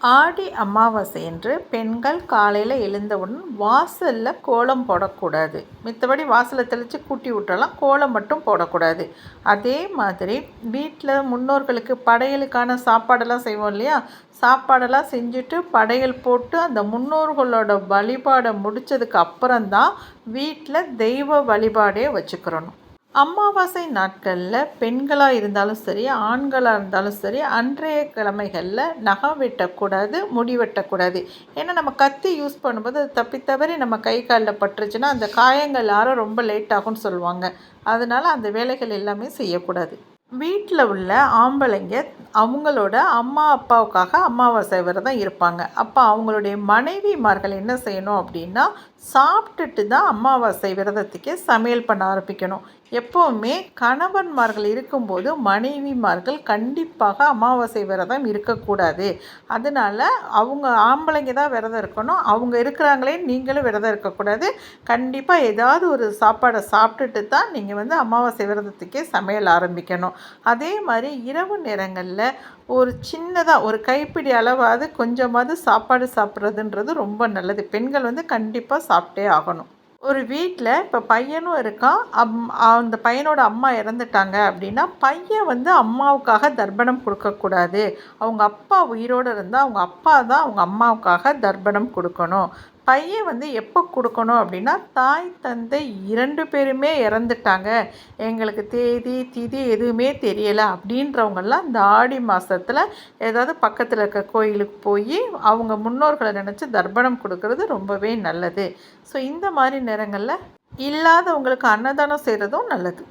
ஆடி அமாவாசை என்று பெண்கள் காலையில் எழுந்தவுடன் வாசலில் கோலம் போடக்கூடாது. மித்தபடி வாசலை தெளித்து கூட்டி விட்டுறலாம் கோலம் மட்டும் போடக்கூடாது. அதே மாதிரி வீட்டில் முன்னோர்களுக்கு படையலுக்கான சாப்பாடெல்லாம் செய்வோம் இல்லையா? சாப்பாடெல்லாம் செஞ்சுட்டு படையல் போட்டு அந்த முன்னோர்களோட வழிபாடை முடித்ததுக்கு அப்புறம்தான் வீட்டில் தெய்வ வழிபாடே வச்சுக்கிறணும். அமாவாசை நாட்களில் பெண்களாக இருந்தாலும் சரி ஆண்களாக இருந்தாலும் சரி அன்றைய கிழமைகளில் நகம் வெட்டக்கூடாது முடி வெட்டக்கூடாது. ஏன்னா நம்ம கத்தி யூஸ் பண்ணும்போது அது தப்பி தவறி நம்ம கை காலில் பட்டுருச்சுன்னா அந்த காயங்கள் யாரும் ரொம்ப லேட் ஆகும்னு சொல்லுவாங்க. அதனால் அந்த வேலைகள் எல்லாமே செய்யக்கூடாது. வீட்டில் உள்ள ஆம்பளைங்க அவங்களோட அம்மா அப்பாவுக்காக அமாவாசை விரதம் இருப்பாங்க. அப்போ அவங்களுடைய மனைவிமார்கள் என்ன செய்யணும் அப்படின்னா சாப்பிட்டுட்டு தான் அமாவாசை விரதத்துக்கே சமையல் பண்ண ஆரம்பிக்கணும். எப்போவுமே கணவன்மார்கள் இருக்கும்போது மனைவிமார்கள் கண்டிப்பாக அமாவாசை விரதம் இருக்கக்கூடாது. அதனால் அவங்க ஆம்பளைங்க தான் விரதம் இருக்கணும். அவங்க இருக்கிறாங்களே நீங்களும் விரதம் இருக்கக்கூடாது. கண்டிப்பாக ஏதாவது ஒரு சாப்பாடை சாப்பிட்டுட்டு தான் நீங்கள் வந்து அமாவாசை விரதத்துக்கே சமையல் ஆரம்பிக்கணும். அதே மாதிரி இரவு நேரங்களில் ஒரு சின்னதாக ஒரு கைப்பிடி அளவாவது கொஞ்சமாவது சாப்பாடு சாப்பிட்றதுன்றது ரொம்ப நல்லது. பெண்கள் வந்து கண்டிப்பாக சாப்பிட்டே ஆகணும். ஒரு வீட்டில் இப்போ பையனும் இருக்கான். அம் அந்த பையனோட அம்மா இறந்துட்டாங்க அப்படின்னா பையன் வந்து அம்மாவுக்காக தர்ப்பணம் கொடுக்கக்கூடாது அவங்க அப்பா உயிரோடு இருந்தால் அவங்க அப்பா தான் அவங்க அம்மாவுக்காக தர்ப்பணம் கொடுக்கணும். பையன் வந்து எப்போ கொடுக்கணும் அப்படின்னா தாய் தந்தை இரண்டு பேருமே இறந்துட்டாங்க. எங்களுக்கு தேதி திதி எதுவுமே தெரியலை. அப்படின்றவங்கெல்லாம் இந்த ஆடி மாதத்தில் ஏதாவது பக்கத்தில் இருக்க கோயிலுக்கு போய் அவங்க முன்னோர்களை நினச்சி தர்ப்பணம் கொடுக்கறது ரொம்பவே நல்லது. ஸோ இந்த மாதிரி நேரங்களில் இல்லாதவங்களுக்கு அன்னதானம் செய்கிறதும் நல்லது.